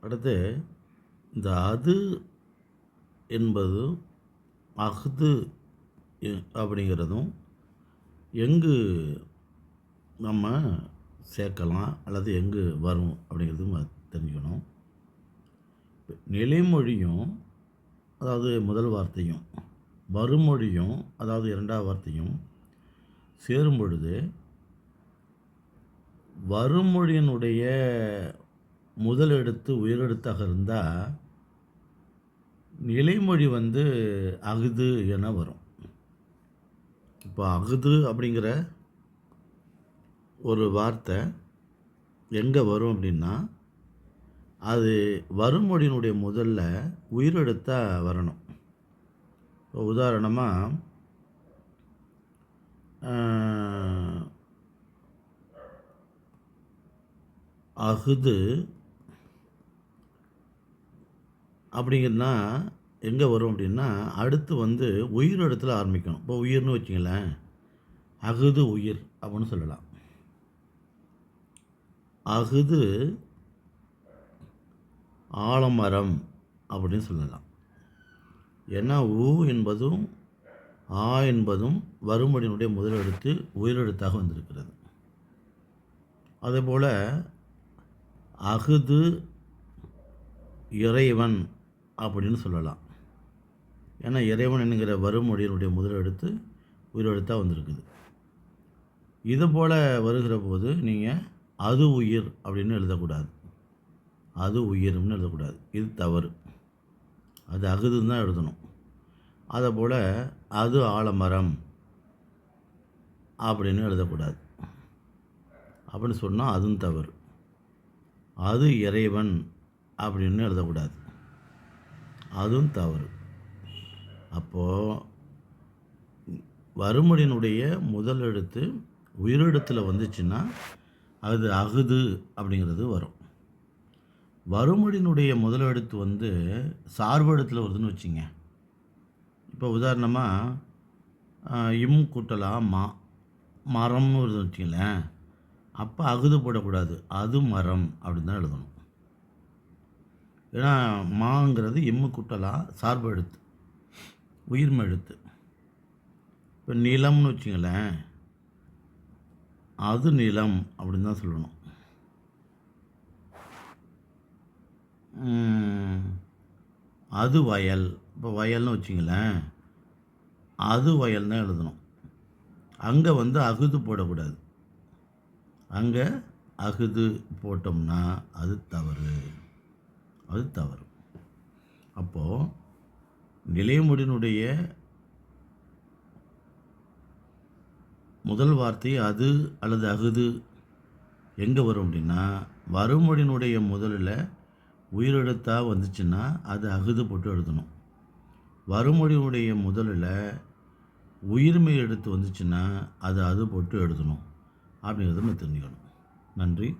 அடுத்து இந்த அது என்பது அஃது எ- அப்படிங்கிறதும் எங்கு நம்ம சேர்க்கலாம் அல்லது எங்கு வரும் அப்படிங்கிறதும் தெரிஞ்சுக்கணும். நிலைமொழியும் அதாவது முதல் வார்த்தையும் மறுமொழியும் அதாவது இரண்டாவது வார்த்தையும் சேரும் பொழுது வறுமொழியினுடைய முதல் எழுத்து உயிரெழுத்தாக இருந்தால் நிலைமொழி வந்து அகுது என வரும். இப்போ அகுது அப்படிங்கிற ஒரு வார்த்தை எங்கே வரும் அப்படின்னா அது வறுமொழியினுடைய முதல்ல உயிரெழுத்தாக வரணும். இப்போ உதாரணமாக அகுது அப்படிங்கன்னா எங்கே வரும் அப்படின்னா அடுத்து வந்து உயிர் இடத்துல ஆரம்பிக்கணும். இப்போ உயிர்னு வச்சிங்களேன். அகுது உயிர் அப்படின்னு சொல்லலாம். அகுது ஆலமரம் அப்படின்னு சொல்லலாம். ஏன்னா ஊ என்பதும் ஆ என்பதும் வரும்படியினுடைய முதலெழுத்து உயிரெழுத்தாக வந்திருக்கிறது. அதேபோல் அகுது இறைவன் அப்படின்னு சொல்லலாம். ஏன்னா இறைவன் என்கிற வறுமொழியினுடைய முதல் எழுத்து உயிரெழுத்தாக வந்திருக்குது. இது போல் வருகிற போது நீங்கள் அது உயிர் அப்படின்னு எழுதக்கூடாது. அது உயிர்னு எழுதக்கூடாது. இது தவறு. அது அகுதுன்னு தான் எழுதணும். அதை போல் அது ஆலமரம் அப்படின்னு எழுதக்கூடாது. அப்படின்னு சொன்னால் அதுவும் தவறு. அது இறைவன் அப்படின்னு எழுதக்கூடாது. அதுவும் தவறு. அப்போது வறுமொழியினுடைய முதல் எழுத்து உயிரெழுத்தில் வந்துச்சுன்னா அது அகுது அப்படிங்கிறது வரும். வறுமொழியினுடைய முதல் எழுத்து வந்து சார்பு எழுத்தில் வருதுன்னு வச்சுங்க. இப்போ உதாரணமாக இம் கூட்டலாம் மா மரம்னு வருதுன்னு வச்சுங்களேன். அப்போ அகுது போடக்கூடாது. அது மரம் அப்படின்னு தான் எழுதணும். ஏன்னா மாங்கிறது எம்மு குட்டலா சார்பு எழுத்து உயிர்ம எழுத்து இப்போ நிலம்னு வச்சுங்களேன் அது நிலம் அப்படின்னு தான் சொல்லணும். அது வயல். இப்போ வயல்னு வச்சுங்களேன் அது வயல் தான் எழுதணும். அங்கே வந்து அகுது போடக்கூடாது. அங்கே அகுது போட்டோம்னா அது தவறு. அது தவறு. அப்போது நிலையமுடினுடைய முதல் வார்த்தை அது அல்லது அகுது எங்கே வரும் அப்படின்னா வறுமொழியினுடைய முதலில் உயிரெழுத்தாக வந்துச்சுன்னா அது அகுது போட்டு எழுதணும். வறுமொழியினுடைய முதலில் உயிர்மை எடுத்து வந்துச்சுன்னா அது அது போட்டு எழுதணும். அப்படிங்கிறத நம்ம தெரிஞ்சுக்கணும். நன்றி.